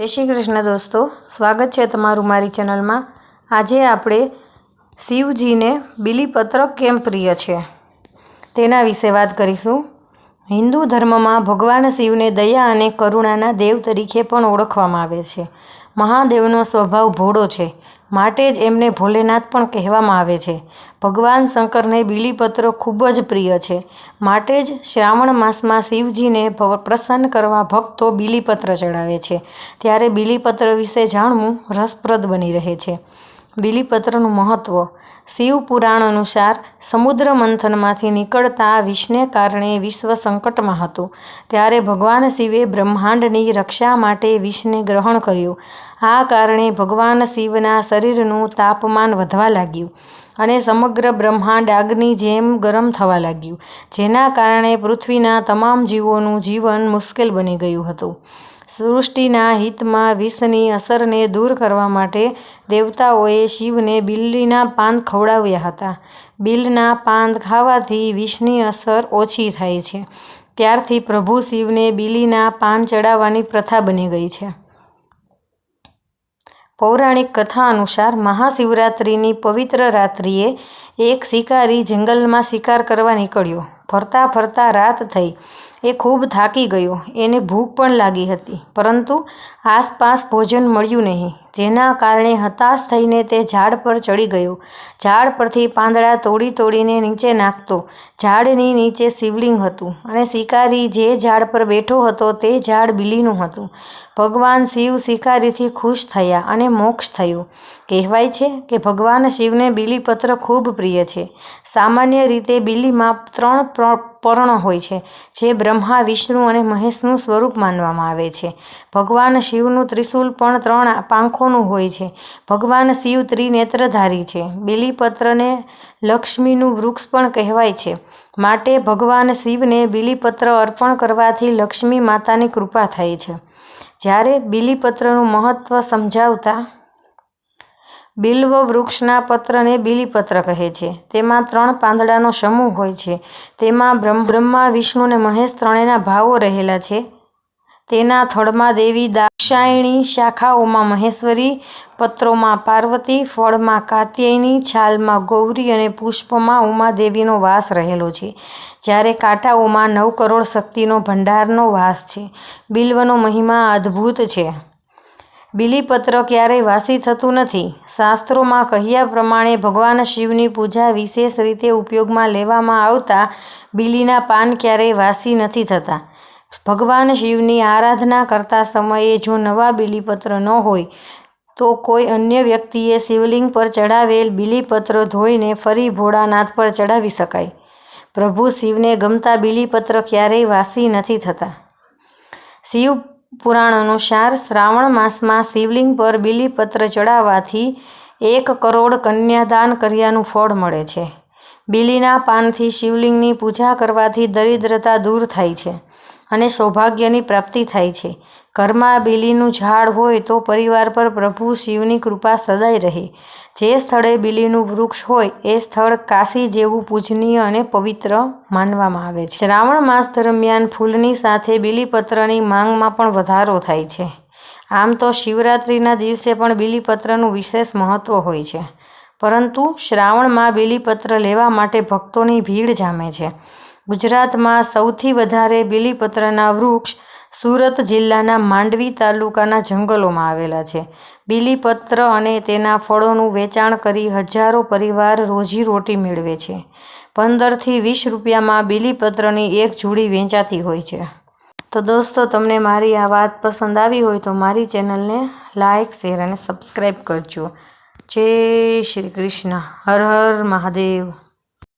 જય શ્રી કૃષ્ણ દોસ્તો, સ્વાગત છે તમારું મારી ચેનલમાં. આજે આપણે શિવજીને બિલીપત્ર કેમ પ્રિય છે તેના વિશે વાત કરીશું. હિન્દુ ધર્મમાં ભગવાન શિવને દયા અને કરુણાના દેવ તરીકે પણ ઓળખવામાં આવે છે. મહાદેવનો સ્વભાવ ભોળો છે. માટે જ એમને ભોલેનાથ પણ કહેવામાં આવે છે. ભગવાન શંકરને બીલીપત્રો ખૂબ જ પ્રિય છે. માટે જ શ્રાવણ માસમાં શિવજીને પ્રસન્ન કરવા ભક્તો બીલીપત્ર ચડાવે છે. ત્યારે બીલીપત્ર વિશે જાણવું રસપ્રદ બની રહે છે. બીલીપત્રનું મહત્ત્વ શિવ પુરાણ અનુસાર સમુદ્ર મંથનમાંથી નીકળતા વિષને કારણે વિશ્વ સંકટમાં હતું. ત્યારે ભગવાન શિવે બ્રહ્માંડની રક્ષા માટે વિષને ગ્રહણ કર્યું. આ કારણે ભગવાન શિવના શરીરનું તાપમાન વધવા લાગ્યું અને સમગ્ર બ્રહ્માંડ આગની જેમ ગરમ થવા લાગ્યું, જેના કારણે પૃથ્વીના તમામ જીવોનું જીવન મુશ્કેલ બની ગયું હતું. સૃષ્ટિના હિતમાં વિષની અસરને દૂર કરવા માટે દેવતાઓએ શિવને બિલ્લીના પાન ખવડાવ્યા હતા. બિલના પાન ખાવાથી વિષની અસર ઓછી થાય છે. ત્યારથી પ્રભુ શિવને બિલીના પાન ચડાવવાની પ્રથા બની ગઈ છે. પૌરાણિક કથા અનુસાર મહાશિવરાત્રિની પવિત્ર રાત્રિએ એક શિકારી જંગલમાં શિકાર કરવા નીકળ્યો. ફરતા ફરતા રાત થઈ. એ ખૂબ થાકી ગયો. એને ભૂખ પણ લાગી હતી. પરંતુ આસપાસ ભોજન મળ્યું નહીં. જેના કારણે હતાશ થઈને તે ઝાડ પર ચડી ગયો. ઝાડ પરથી પાંદડા તોડી તોડીને નીચે નાખતો. ઝાડની નીચે શિવલિંગ હતું અને શિકારી જે ઝાડ પર બેઠો હતો તે ઝાડ બિલીનું હતું. ભગવાન શિવ શિકારીથી ખુશ થયા અને મોક્ષ થયો. કહેવાય છે કે ભગવાન શિવને બીલીપત્ર ખૂબ પ્રિય છે. સામાન્ય રીતે બીલીમાં ત્રણ પર્ણ હોય છે, જે બ્રહ્મા, વિષ્ણુ અને મહેશનું સ્વરૂપ માનવામાં આવે છે. ભગવાન શિવનું ત્રિશૂલ પણ ત્રણ પાંખોનું હોય છે. ભગવાન શિવ ત્રિનેત્રધારી છે. બિલીપત્રને લક્ષ્મીનું વૃક્ષ પણ કહેવાય છે. માટે ભગવાન શિવને બિલીપત્ર અર્પણ કરવાથી લક્ષ્મી માતાની કૃપા થાય છે. જ્યારે બિલીપત્રનું મહત્ત્વ સમજાવતા બિલ્વ વૃક્ષના પત્રને બિલીપત્ર કહે છે. તેમાં ત્રણ પાંદડાનો સમૂહ હોય છે. તેમાં બ્રહ્મ વિષ્ણુ અને મહેશ ત્રણેયના ભાવો રહેલા છે. તેના થડમાં દેવી દાક્ષાયણી શાખાઓમાં મહેશ્વરી, પત્રોમાં પાર્વતી, ફળમાં કાત્યાયની, છાલમાં ગૌરી અને પુષ્પમાં ઉમાદેવીનો વાસ રહેલો છે. જ્યારે કાંટાઓમાં નવ કરોડ શક્તિનો ભંડારનો વાસ છે. બિલ્વનો મહિમા અદ્ભુત છે. બીલીપત્ર ક્યારેય વાસી થતું નથી. શાસ્ત્રોમાં કહ્યા પ્રમાણે ભગવાન શિવની પૂજા વિશેષ રીતે ઉપયોગમાં લેવામાં આવતા બીલીના પાન ક્યારેય વાસી નથી થતા. ભગવાન શિવની આરાધના કરતા સમયે જો નવા બિલીપત્ર ન હોય, તો કોઈ અન્ય વ્યક્તિએ શિવલિંગ પર ચડાવેલ બિલીપત્ર ધોઈને ફરી ભોળાનાથ પર ચડાવી શકાય. પ્રભુ શિવને ગમતા બિલીપત્ર ક્યારેય વાસી નથી થતા. શિવ પુરાણ અનુસાર શ્રાવણ માસમાં શિવલિંગ પર બીલીપત્ર ચડાવવાથી એક કરોડ કન્યાદાન કર્યાનું ફળ મળે છે. બીલીના પાનથી શિવલિંગની પૂજા કરવાથી દરિદ્રતા દૂર થાય છે અને સૌભાગ્યની પ્રાપ્તિ થાય છે. ઘરમાં બીલીનું ઝાડ હોય તો પરિવાર પર પ્રભુ શિવની કૃપા સદાય રહે. જે સ્થળે બીલીનું વૃક્ષ હોય, એ સ્થળ કાશી જેવું પૂજનીય અને પવિત્ર માનવામાં આવે છે. શ્રાવણ માસ દરમિયાન ફૂલની સાથે બીલીપત્રની માંગમાં પણ વધારો થાય છે. આમ તો શિવરાત્રિના દિવસે પણ બીલીપત્રનું વિશેષ મહત્ત્વ હોય છે. પરંતુ શ્રાવણમાં બીલીપત્ર લેવા માટે ભક્તોની ભીડ જામે છે. ગુજરાતમાં સૌથી વધારે બીલીપત્રના વૃક્ષ સુરત જિલ્લાના માંડવી તાલુકાના જંગલોમાં આવેલા છે. બીલીપત્ર અને તેના ફળોનું વેચાણ કરી હજારો પરિવાર રોજીરોટી મેળવે છે. પંદરથી વીસ રૂપિયામાં બીલીપત્રની એક જોડી વેચાતી હોય છે. તો દોસ્તો, તમને મારી આ વાત પસંદ આવી હોય તો મારી ચેનલને લાઇક શેર અને સબસ્ક્રાઈબ કરજો. જય શ્રી કૃષ્ણ. હર હર મહાદેવ.